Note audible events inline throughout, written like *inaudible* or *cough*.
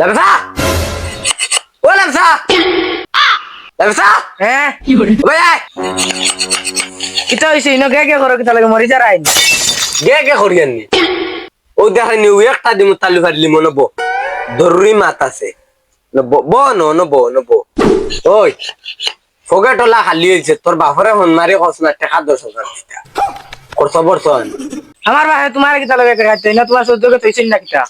লামসা ও লামসা লামসা হ্যাঁ? আয়। কিতা হইছে? ইনো কে কে করো কিতা লাগে মরি যারা আইন। গে গে করি আননি ও দেখা নিউ একটা দিমু তালু ফারলি মনে বো জরুরি মাত আছে। নব ব ন নব নব ওই ফগে টলা খালি হয়েছে তোর বাপরে হন মারি কস না টাকা দশ হাজার দিতা করছ আমার বাহে তোমার কিতা লাগে খাইতে না তোমার সহ্য করতে হইছে না কিতা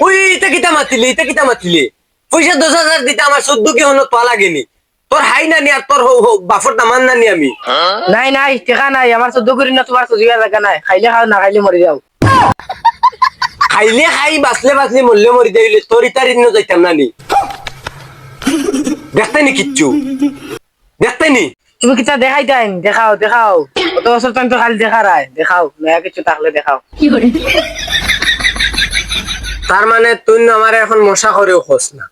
ওই ইটা কিতা মাতিলি ইটা কিতা মাতিলি। পয়সা দশ হাজার দিতে আমার সদ্য কে হনো তোয়া লাগেনি। তোর হাই না নি আর তোর হো- হো- বাপর নামান না নি আমি। নাই নাই টেকা নাই আমার সহ্য করি না তোমার সহ্য জায়গা নাই। খাইলে খাও না খাইলে মরি যাও। খাইলে খাই বাঁচলে বাঁচলে মরলে মরি যাইলে তোর ইতার ইন্ন যাইতাম না নি দেখতে নি কিচ্ছু? দেখতে নি? তুমি কিতা দেখাই টাইম দেখাও দেখাও। অত বছর তো খালি দেখা রায় দেখাও নয়া কিছু থাকলে দেখাও। তার মানে তুই আমার এখন মশা করেও খোস না।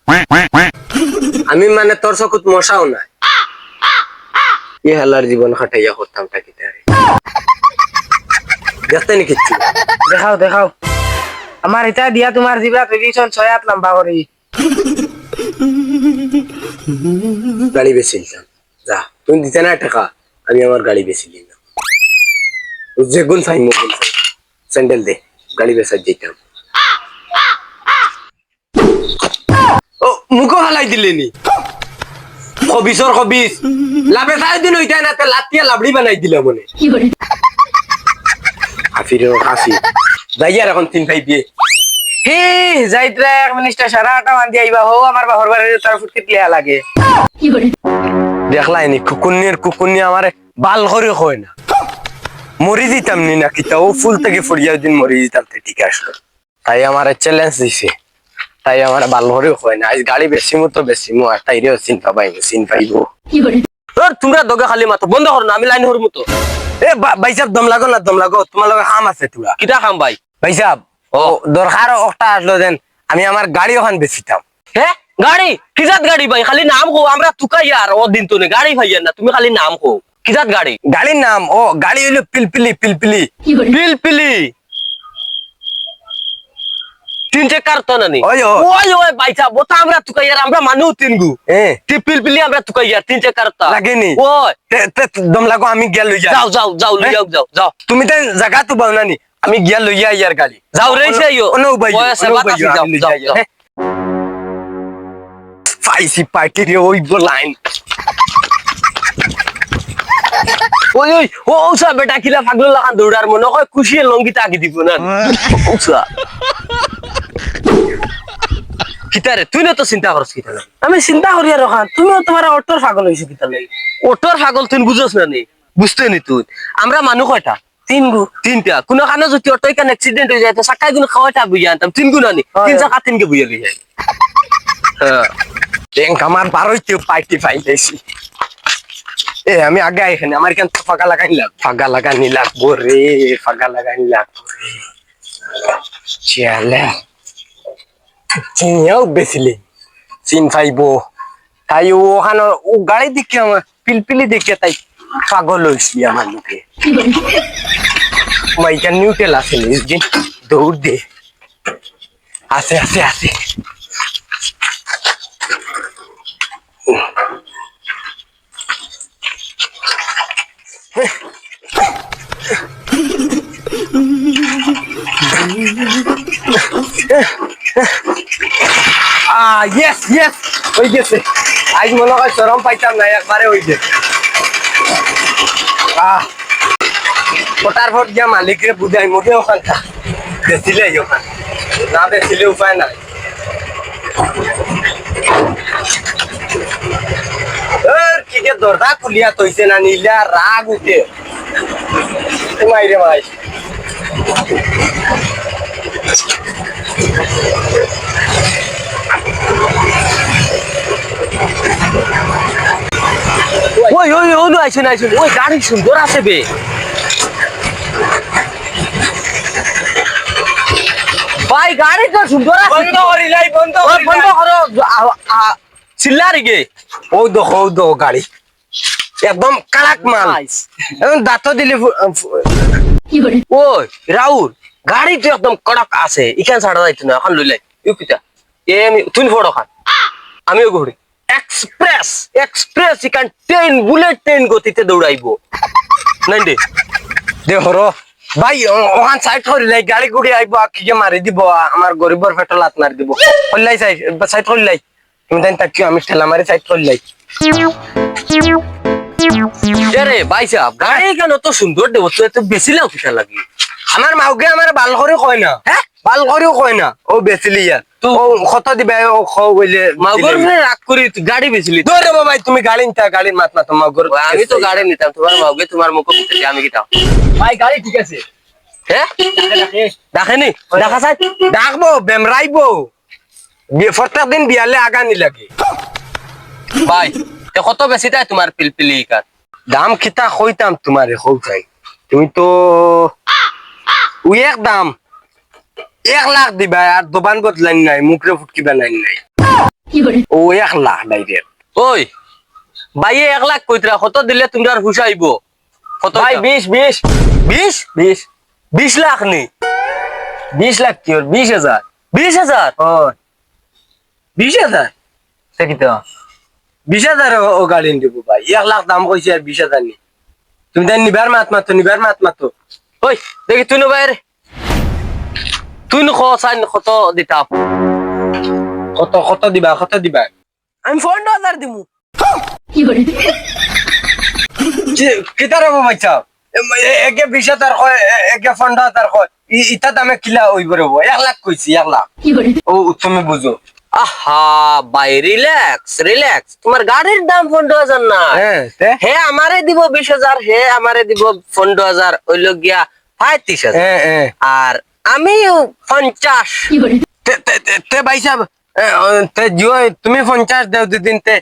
আমি মানে তোর চকুত মশাও নাই। ই হালার জীবন খাটাইয়া করতাম টাকি দেখতে নি কিচ্ছু দেখাও দেখাও। আমার এটা দিয়া তোমার জিবা টেলিভিশন ছয় আট লম্বা করি গাড়ি বেচিলতাম যা। তুমি দিতে না টাকা আমি আমার গাড়ি বেচিলি না যে গুণ চাই মুখ স্যান্ডেল দে গাড়ি বেচার যেতাম ও মুখো হালাই দিলে নি কবিসর কবিস লাভে চাই দিন ওইটা না লাতিয়া লাবড়ি বানাই দিলে মনে। হাফির হাফি যাই আর এখন তিন ভাই বিয়ে। হে যাইতরা এক মিনিস্টার সারা আটা মান দিয়ে আইবা। হো আমার বাহর বাড়ি তার ফুটকিট লিয়া লাগে। দেখলাই নি কুকুনির কুকুনি আমার বাল করে হয় না। মরি দিতাম নি না কিতা ও ফুল থেকে ফুরিয়া দিন মরি দিতাম ঠিক আসলো তাই আমার চ্যালেঞ্জ দিছে। তাই আমার বাল করে হয় না। আজ গাড়ি বেশি মতো বেশি মো আর তাইরেও চিন পাবাই চিন পাইব। তোমরা দগে খালি মাতো বন্ধ করো না আমি লাইন হর মতো এ ভাই সাহেব দম লাগো না দম লাগো তোমার লগে কাম আছে তোরা। কিটা খাম ভাই? ভাই সাহেব ও দরকার একটা আসলো দেন আমি আমার গাড়ি ওখান বেচিতাম। হ্যাঁ গাড়ি কিজাত গাড়ি ভাই খালি নাম কো আমরা তুকাই আর ও দিন তো নে গাড়ি ভাইয়া না তুমি খালি নাম কো কিজাত গাড়ি গাড়ির নাম ও গাড়ি হইল পিলপিলি পিলপিলি পিলপিলি তিন চাকার তো নানি ওই ও। ওই ওই ভাই সাহেব ওটা আমরা তুকাই আর আমরা মানু তিন গু এ তি পিলপিলি আমরা তুকাই আর তিন চাকার তো লাগেনি ওই তে- তে- দম লাগো আমি গিয়া লই যাই যাও যাও যাও লিয়াও যাও যাও তুমি তো জায়গা তো পাও না নি আমি গিয়া লই যাই ইয়ার গাড়ি যাও রে সে ইয়ো অনু ভাই ওই আছে বাতাসি যাও যাও ফাইসি পার্টি রে ওই লাইন। ওই ওই ও ওসা বেটা কিলা ফাগল লাগান দৌড়ার মনে হয় খুশি লঙ্গিটা আগে দিব না। ওসা কিতারে তুই না তো চিন্তা করছ কিতা আমি চিন্তা করি আর রখান তুমিও তোমার অটোর পাগল হয়েছো কিতা লাগে ওটর ফাগল তুই বুঝছ না নি? বুঝতে নি তুই? আমরা মানুষ কয়টা? তিন গু। তিনটা। কোনো কারণে যদি অটো এখানে অ্যাক্সিডেন্ট হয়ে যায় তো সাকাই গুণ খাওয়াটা বুঝিয়ে আনতাম। তিন গুণ আনি তিন চাকা তিনকে বুঝিয়ে লই যায় হ্যাঁ ব্যাংক আমার বারোইতে পার্টি পাইতেছি। এ, আমি আগে এখানে আমার কেন ফাঁকা লাগাই লাগ ফাঁকা লাগানি লাগবো রে ফাঁকা লাগানি লাগবো রে চলে চিন পাইবো। তাই ওখানে, ও গাড়ি দেখে আমার, পিলপিলি দেখে তাই পাগল হয়েছি আমার লোকে। মাইকা নিউটেল আছে দৌড় দে। আছে আছে আছে আহ ইয়েস ইয়েস হয়ে গেছে। আজ মনে হয় চরম পাইতাম না একবারে হয়ে গেছে আহ পর গিয়া মালিকের বুঝাই মুখে ওখানটা বেচিলে ওখান না বেচিলে উপায় নাই এর কি যে দরজা খুলিয়া তৈছে না নিলে রাগ উঠে। মাই রে মাই ওই ওই ওই আইসুন আইসুন। ওই গাড়ি সুন্দর আছে বে। ভাই গাড়ি তো সুন্দর আছে। বন্ধ করিলাই বন্ধ ওই বন্ধ করো। চিল্লারি গে ও দেখো ও দেখো গাড়ি। একদম কালাক মাল। দাঁত দিলে ফু- ওই গাড়ি তো একদম কড়ক আছে ইখান ছাড়া যাইতো না এখন লইলাই। ইউ কিতা? এ আমি তুই ফটো খান আমিও ঘুরি। এক্সপ্রেস এক্সপ্রেস ইখান ট্রেন বুলেট ট্রেন গতিতে দৌড়াইবো। নাই দে দে হর ভাই ও- ওখান সাইড করিলাই গাড়ি গুড়ি আইব কি মারি দিব আমার গরিবর পেট্রোল লাত মারি দিব। কল্লাই সাইড সাইড করিলাই তুমি দেন তাকিও আমি ঠেলা মারি সাইড করিলাই রে ভাই সাহেব গাড়ি কেন তো সুন্দর দেবো তো এত বেশি লাও কিসা লাগি? আমার মাউকে আমার বাল করে কয় না। হ্যাঁ বাল করেও কয় না। ও বেচিলি ইয়ার তো- কত দিবে ও খ বইলে মাগর রাগ করি তুই গাড়ি বেছিলি দৌড়ে ভাই তুমি গাড়ি নিতা গাড়ির মাত মাতো মাগর আমি তো গাড়ি নিতাম তোমার মাউকে তোমার মুখে আমি কিতাম। ভাই গাড়ি ঠিক আছে। হ্যাঁ দেখেনি দেখা। চাই। ডাকবো বেমরাইবো বিয়ে- প্রত্যেক দিন বিয়ালে আগানি লাগে ভাই তে কত বেশি তাই তোমার পিলপিলি কার দাম খিতা কইতাম তোমারে কৌচাই তুমি তো এক দাম। এক লাখ দিবা আর দোকান বদলাইন নাই মুখরে ফুটকিবা নাই নাই। ও এক লাখ ডাইরেক্ট ওই ভাইয়ে এক লাখ কইতরা কত দিলে তোমরা হুশ আইব কত ভাই বিশ বিশ। বিশ? বিশ। বিশ লাখ নি? বিশ লাখ কি ওর বিশ হাজার বিশ হাজার ও বিশ হাজার সে কি তো বিশ ও- ভাই। এক লাখ দাম কইছে আর নি। তুমি নিবার মাত মাতো, নিবার মাত মাতো। ওই, দেখি তুই বাইরে। তুই নো কত কত কত দিবা কত দিবা? আমি পনেরো হাজার দিমু। কিতার হব বাচ্চা? একে বিশ হাজার কয় একে পনেরো হাজার কয়। ইটা দামে কিলা হইব রব এক লাখ কইছি, এক লাখ। ও, তুমি বুঝো আহা ভাই রিল্যাক্স রিল্যাক্স তোমার গাড়ির দাম পনেরো হাজার না? হ্যাঁ হে আমারে দিব বিশ হাজার হে আমারে দিব পনেরো হাজার ওইল গিয়া পঁয়ত্রিশ হাজার। হ্যাঁ হ্যাঁ। আর আমি পঞ্চাশ। তে তে- তে- তে ভাই সাহেব তে জিও তুমি পঞ্চাশ দেও দুদিন তে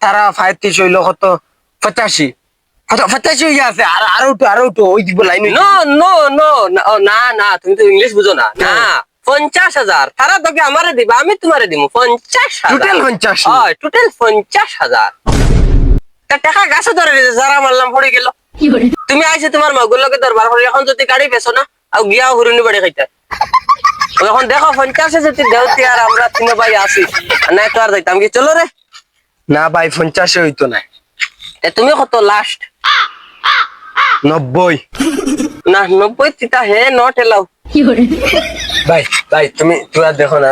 তারা ফাইতিস হইল কত? পঁচাশি। পঁচাশি হয়ে আছে। আর আরও একটু আরও একটু ওই দিব লাইন। নো নো নো না না তুমি তো ইংলিশ বুঝো না। না। পঞ্চাশ হাজার। তারা তোকে আমারে দিবা আমি তোমারে দিব পঞ্চাশ টোটাল পঞ্চাশ। হয় টোটাল পঞ্চাশ হাজার। টাকা গাছে ধরে দিয়েছে যারা মারলাম পড়ে গেল। তুমি আইসে তোমার মগুর লোকে দরবার করে এখন যদি গাড়ি বেছো না আর গিয়া হুরুনি বাড়ি খাইতে। এখন দেখো পঞ্চাশে যদি দেওতি আর আমরা তিন ভাই আসি নাই তো আর যাইতাম কি চলো রে। না ভাই পঞ্চাশে হইতো না। এ তুমি কত লাস্ট নব্বই। না নব্বই তিতা হে নট এলাও ভাই ভাই তুমি তোরা দেখো না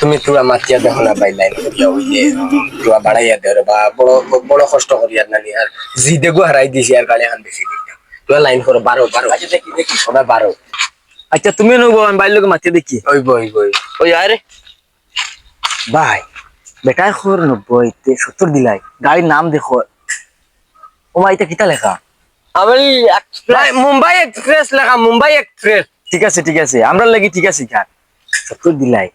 তুমি তোরা মাতিয়া দেখো না ভাই লাইন করিয়া ওই যে উম, বাড়াইয়া দে রে বা বড় বড় কষ্ট করিয়া নানি আর জি দেখো হারাই দিছি আর গাড়ি হান বেশি দিতাম তোরা লাইন করো বারো বারো। দেখি দেখি। সবাই বারো। আচ্ছা তুমি নবো আমি বাইর লোক মাতিয়ে দেখি। ওই বই বই ওই আরে। ভাই বেটায় খবর নব্বই সত্তর দিলাই। গাড়ির নাম দেখো। ও মা এটা কিতা লেখা? আমি ভাই মুম্বাই এক্সপ্রেস লেখা মুম্বাই এক্সপ্রেস। ঠিক আছে ঠিক আছে। আমরা লাগি ঠিক আছে খান। সত্তর দিলাই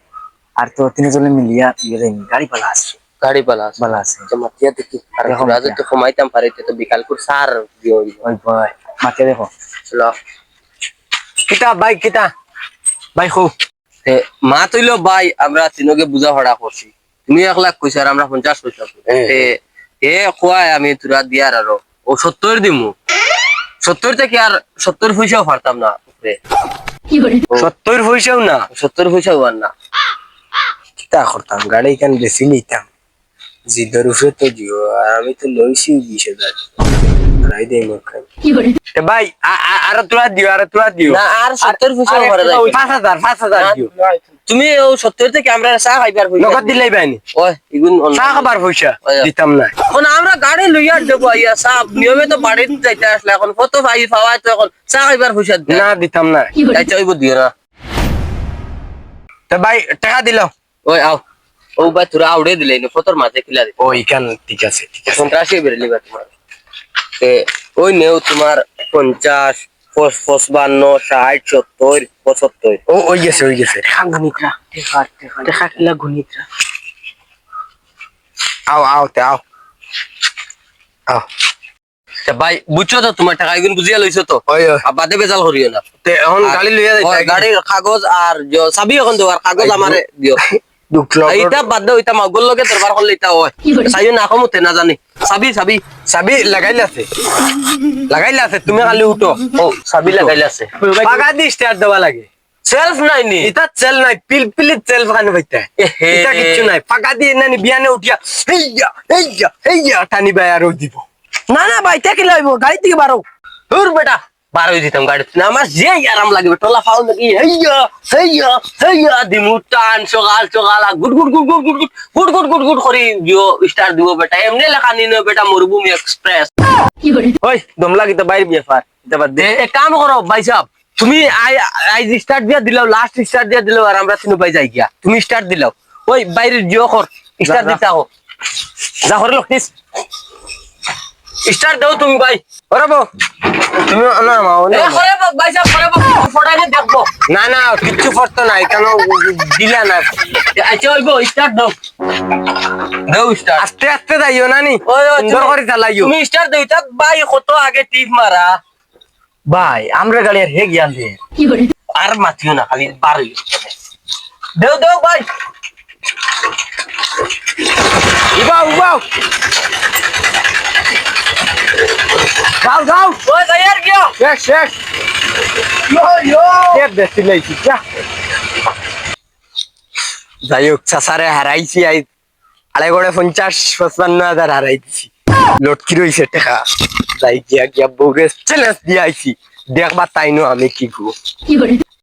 আর তো তিনজনে মিলিয়া ইয়ে গাড়ি পালা আছে। গাড়ি পালা পালা আছে। মাতিয়া দেখি আর তোরা মাতিয়া। যদি কমাইতাম পারিতে তো বিকাল করে সার দিও ওই ভাই মাকে দেখো। চলো কিতা ভাই কিতা? ভাই তে মা তৈল ভাই আমরা তিনকে বুঝা হড়া করছি। তুমি এক লাখ কইছ আর আমরা পঞ্চাশ কইছি। তে এ। খুয়াই আমি তোরা দিয়ার আরও ও সত্তর দিমু। সত্তর থেকে আর সত্তর পয়সাও পারতাম না। সত্তর পয়সাও না। সত্তর পয়সাও আর না। কিতা করতাম গাড়ি কেন বেশি নিতাম জিদের উপরে তো জিও আর আমি তো লইছি বিশ হাজার রাই দেই মোর খাই তে ভাই আ- আ- আরও তোরা দিও আরও তোরা দিও। না আর সত্তর পয়সাও পারা যায় পাঁচ হাজার দিও। তুমি ও সত্তর থেকে আমরা চা খাইবার পয়সা নগদ দিলাই বাইনি ওই ইগুন চা খাবার পয়সা দিতাম না। এখন আমরা গাড়ি লইয়া দেবো আইয়া চা। নিয়মে তো বাড়িতে যাইতে আসলে এখন কত ভাই পাওয়াই তো এখন চা খাইবার পয়সা না দিতাম না। যাইতে হইব দিও না। তে ভাই টাকা দিল। ওই আও। ও ভাই তোরা আউড়ে দিলে নি ফটোর মাঝে খিলা দে। ও ইখান ঠিক আছে ঠিক আছে। সন্ত্রাসী বেরলি বা তোমার। তে ওই নেও তোমার পঞ্চাশ পঁচপান্ন ষাট সত্তর পঁচাত্তর। ও ওই গেছে ওই গেছে। দেখা কিলা গণিতরা। আও আও তে আও। আও। ভাই বুঝছ তো তোমার টাকা এগুন বুঝিয়া লইছো তো? বাদে বেজাল করিও না। এখন গাড়ি লইয়া গাড়ির কাগজ আর চাবি এখন দেওয়ার কাগজ আমারে দিও *laughs* দুঃখ লগ এইটা বাদ দাও এটা মাগুর লগে দরবার করলে এটা হয়। চাইও না কমতে না জানি চাবি চাবি চাবি লাগাইলে আছে। লাগাইলে আছে তুমি খালি উঠো। ও চাবি লাগাইলে আছে। পাকা দি স্টার্ট দেওয়া লাগে। সেলফ নাই নি? এটা চেল নাই পিল পিলিত চেল ফানি হইতে এহে। এটা কিচ্ছু নাই। পাকা দিয়ে নানি বিয়ানে উঠিয়া হেইয়া হেইয়া হেইয়া টানি বাই আর দিব না না ভাই থেকে লাইব গাড়ি থেকে বারো দূর বেটা। বার হয়ে দিতাম গাড়ি। না আমার যে আরাম লাগবে টোলা ফাউল নাকি হেইয়া হেইয়া হেইয়া দিমু টান সকাল সকাল good good good good good good good good good করি দিও স্টার দিব বেটা এমনি লেখা নিন বেটা মরুভূমি এক্সপ্রেস ওই দম লাগি তো বাইরে বিয়ে ফার এটা বাদ দে। এক কাম করো ভাই সাহেব তুমি আই আই স্টার্ট দিয়া দিলাও লাস্ট স্টার্ট দিয়া দিলাও আর আমরা তিনু পাই যাই গিয়া তুমি স্টার্ট দিলাও। ওই বাইরে জিও কর স্টার্ট। দিতা হো। যা করে স্টার্ট দাও তুমি ভাই। ওরে বউ তুমি না মা ও এ করে বাপ ভাই সাহেব করে বাপ ফটাইলে দেখব। না না কিচ্ছু করতো নাই কেন দিলা না? আচ্ছা ওইবো স্টার্ট দাও। দাও স্টার্ট আস্তে আস্তে যাইও নানি। ওই ওই সুন্দর করে চালাইও তুমি স্টার্ট দাও এটা ভাই কত আগে টিপ মারা। ভাই আমরা গাড়ি আর হে জ্ঞান দিয়ে। আর মাতিও না খালি বার দেও দেও ভাই। উবাও উবাও। যাও যাও ওই যাইয়ার গিয়া। শেষ শেষ। কে বেশি লাইছি যা। যাই হোক চাচারে হারাইছি আই আড়াই গড়ে পঞ্চাশ পঁচপান্ন হাজার হারাই দিছি লটকি রইছে টাকা। যাই গিয়া গিয়া বউরে চ্যালেঞ্জ দিয়ে আইছি দেখবা তাই নো আমি কি করব